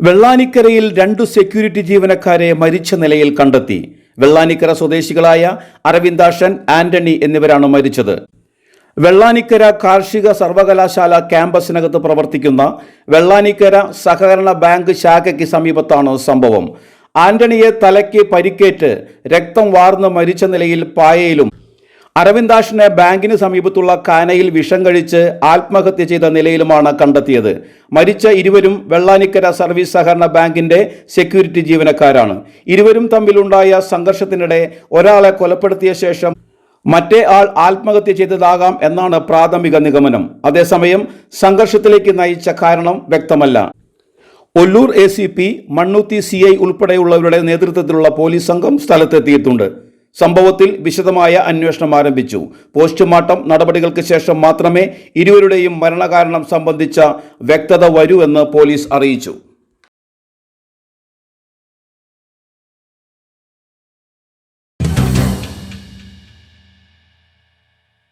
വെള്ളാനിക്കരയിൽ രണ്ടു സെക്യൂരിറ്റി ജീവനക്കാരെ മരിച്ച നിലയിൽ കണ്ടെത്തി. വെള്ളാനിക്കര സ്വദേശികളായ അരവിന്ദാഷൻ ആന്റണി എന്നിവരാണ് മരിച്ചത്. വെള്ളാനിക്കര കാർഷിക സർവകലാശാല ക്യാമ്പസിനകത്ത് പ്രവർത്തിക്കുന്ന വെള്ളാനിക്കര സഹകരണ ബാങ്ക് ശാഖയ്ക്ക് സമീപത്താണ് സംഭവം. ആന്റണിയെ തലയ്ക്ക് പരിക്കേറ്റ് രക്തം വാർന്ന് മരിച്ച നിലയിൽ പായയിലും അരവിന്ദാഷിനെ ബാങ്കിന് സമീപത്തുള്ള കാനയിൽ വിഷം കഴിച്ച് ആത്മഹത്യ ചെയ്ത നിലയിലുമാണ് കണ്ടെത്തിയത്. മരിച്ച ഇരുവരും വെള്ളാനിക്കര സർവീസ് സഹകരണ ബാങ്കിന്റെ സെക്യൂരിറ്റി ജീവനക്കാരാണ്. ഇരുവരും തമ്മിലുണ്ടായ സംഘർഷത്തിനിടെ ഒരാളെ കൊലപ്പെടുത്തിയ ശേഷം മറ്റേ ആൾ ആത്മഹത്യ ചെയ്തതാകാം എന്നാണ് പ്രാഥമിക നിഗമനം. അതേസമയം സംഘർഷത്തിലേക്ക് നയിച്ച കാരണം വ്യക്തമല്ല. Ollur A C P Mannuthy C I ഉൾപ്പെടെയുള്ളവരുടെ നേതൃത്വത്തിലുള്ള പോലീസ് സംഘം സ്ഥലത്തെത്തിയിട്ടുണ്ട്. സംഭവത്തിൽ വിശദമായ അന്വേഷണം ആരംഭിച്ചു. പോസ്റ്റ്മോർട്ടം നടപടികൾക്ക് ശേഷം മാത്രമേ ഇരുവരുടെയും മരണകാരണം സംബന്ധിച്ച വ്യക്തത വരൂ എന്ന് പോലീസ് അറിയിച്ചു.